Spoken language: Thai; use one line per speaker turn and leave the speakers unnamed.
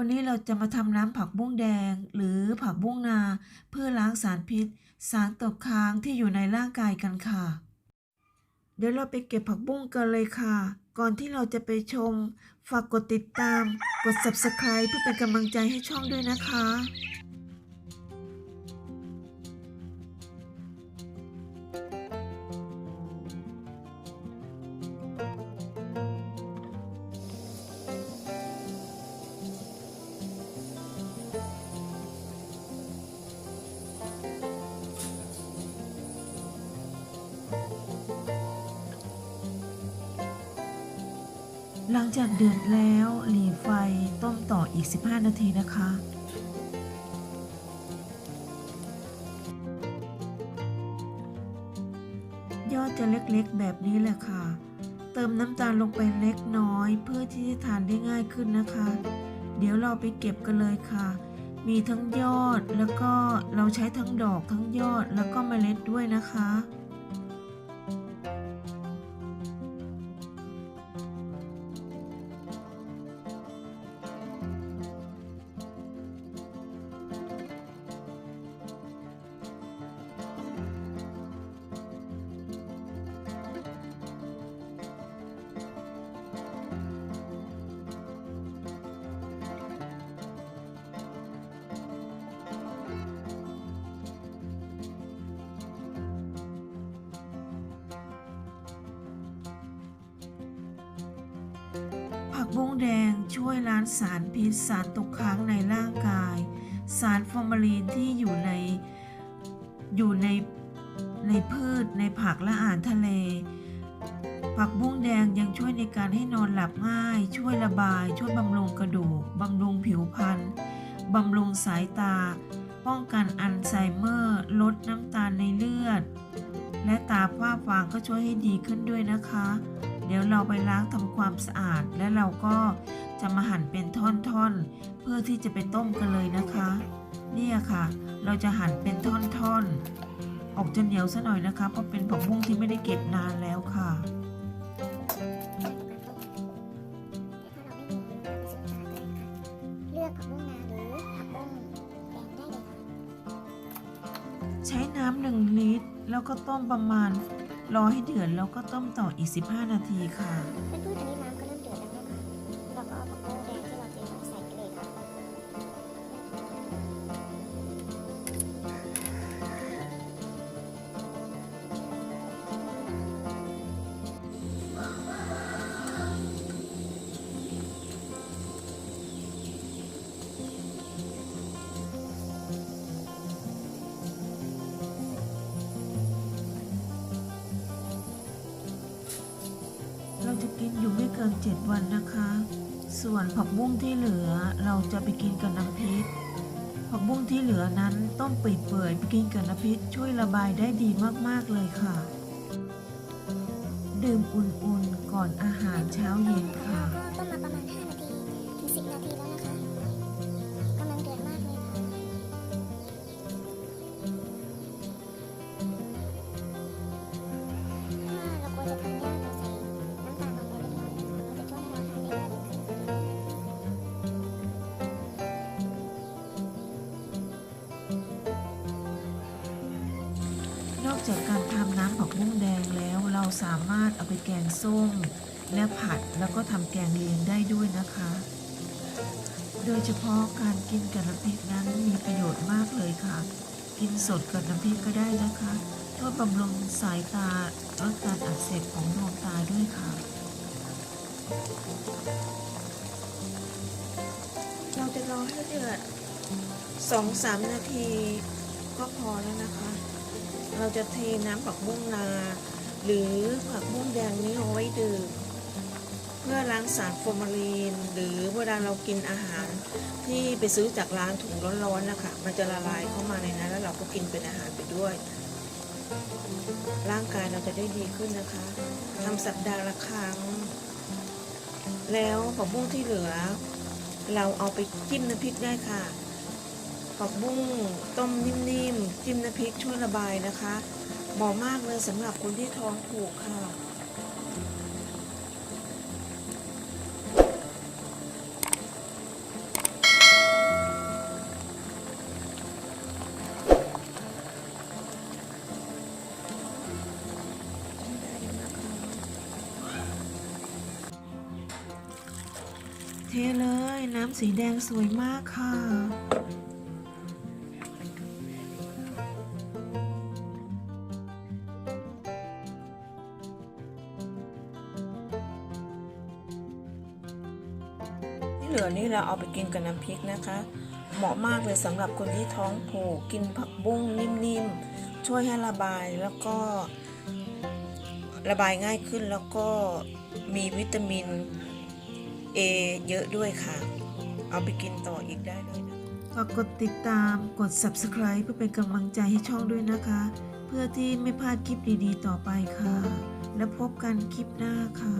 วันนี้เราจะมาทำน้ำผักบุ้งแดง หรือผักบุ้งนา เพื่อล้างสารพิษ สารตกค้างที่อยู่ในร่างกายกันค่ะ เดี๋ยวเราไปเก็บผักบุ้งกันเลยค่ะ ก่อนที่เราจะไปชม ฝากกดติดตาม กด subscribe เพื่อเป็นกำลังใจให้ช่องด้วยนะคะ ลังจากเดือดแล้วหลีไฟต้มต่ออีก 15 นาทีนะคะ ยอดจะเล็กๆแบบนี้แหละค่ะ เติมน้ำตาลลงไปเล็กน้อย เพื่อที่จะทานได้ง่ายขึ้นนะคะ เดี๋ยวเราไปเก็บกันเลยค่ะ มีทั้งยอดแล้วก็เราใช้ทั้งดอกทั้งยอดแล้วก็เมล็ดด้วยนะคะ บุ้งแดงช่วยล้างสารพิษสารตกค้างในร่างกาย สารฟอร์มาลีนที่อยู่ในอยู่ในในพืชในผักและอาหารทะเล ผักบุ้งแดงยังช่วยในการให้นอนหลับง่าย ช่วยระบาย ช่วยบำรุงกระดูกบำรุงผิวพรรณบำรุงสายตา ป้องกันอัลไซเมอร์ ลดน้ำตาลในเลือด และตาฝ้าฟางก็ช่วยให้ดีขึ้นด้วยนะคะ เดี๋ยวเราไปล้างทำความสะอาด และเราก็จะมาหั่นเป็นท่อนๆ เพื่อที่จะไปต้มกันเลยนะคะ เนี่ยค่ะ เราจะหั่นเป็นท่อนๆ ออกจะเหนียวซะหน่อยนะคะ เพราะเป็นผักบุ้งที่ไม่ได้เก็บนานแล้วค่ะ
เลือกผักบุ้งนาหรือผักบุ้งแดงได้เลยค่ะ
ใช้น้ำหนึ่งลิตร แล้วก็ต้มประมาณ รอให้เดือดแล้วก็ต้มต่ออีก 15 นาทีค่ะ
เพื่อนๆอันนี้น้ำก็
7 วันนะคะ ส่วนผักบุ้งที่เหลือเราจะไปกินกับน้ำพริก ผักบุ้งที่เหลือนั้นต้มเปื่อยๆไปกินกับน้ำพริกช่วยระบายได้ดีมากๆเลยค่ะ ดื่มอุ่นๆก่อนอาหารเช้าเย็นค่ะ
ก็ต้มมาประมาณ 5 นาที ถึง 10 นาทีแล้วนะคะ จากกา
รทำน้ำผักบุ้งแดงแล้วเราสามารถเอาไปแกงส้ม และผัดแล้วก็ทำแกงเลียงได้ด้วยนะคะ โดยเฉพาะการกินกับน้ำพริกนั้นมีประโยชน์มากเลยค่ะ กินสดกับน้ำพริกก็ได้นะคะช่วยบำรุงสายตาลดการอักเสบของดวงตาด้วยค่ะ เราจะรอให้เดือดสองสามนาทีก็พอแล้วนะคะ เราจะเทน้ำผักบุ้งนาหรือผักบุ้งแดงนี้เอาไว้ดื่มเพื่อล้างสารฟอร์มาลีน หรือเวลาเรากินอาหารที่ไปซื้อจากร้านถุงร้อนๆนะคะมันจะละลายเข้ามาในนั้นแล้วเราก็กินเป็นอาหารไปด้วย ร่างกายเราจะได้ดีขึ้นนะคะทำสัปดาห์ละครั้ง แล้วผักบุ้งที่เหลือ เราเอาไปจิ้มน้ำพริกได้ค่ะ ผักบุ้งต้มนิ่มๆจิ้มน้ำพริกช่วยระบายนะคะเหมาะมากเลยสำหรับคนที่ท้องผูกค่ะ เทเลยน้ำสีแดงสวยมากค่ะ
ที่เหลือนี่เราเอาไปกินกับน้ำพริกนะคะ เหมาะมากเลยสำหรับคนที่ท้องผูกกินผักบุ้งนิ่มๆ ช่วยให้ระบายแล้วก็ ระบายง่ายขึ้นแล้วก็มีวิตามิน A เยอะด้วยค่ะ เอาไปกินต่ออีกได้เลยนะ
ฝากกดติดตามกด subscribe เพื่อเป็นกำลังใจให้ช่องด้วยนะคะ เพื่อที่ไม่พลาดคลิปดีๆ ต่อไปค่ะ แล้วพบกันคลิปหน้าค่ะ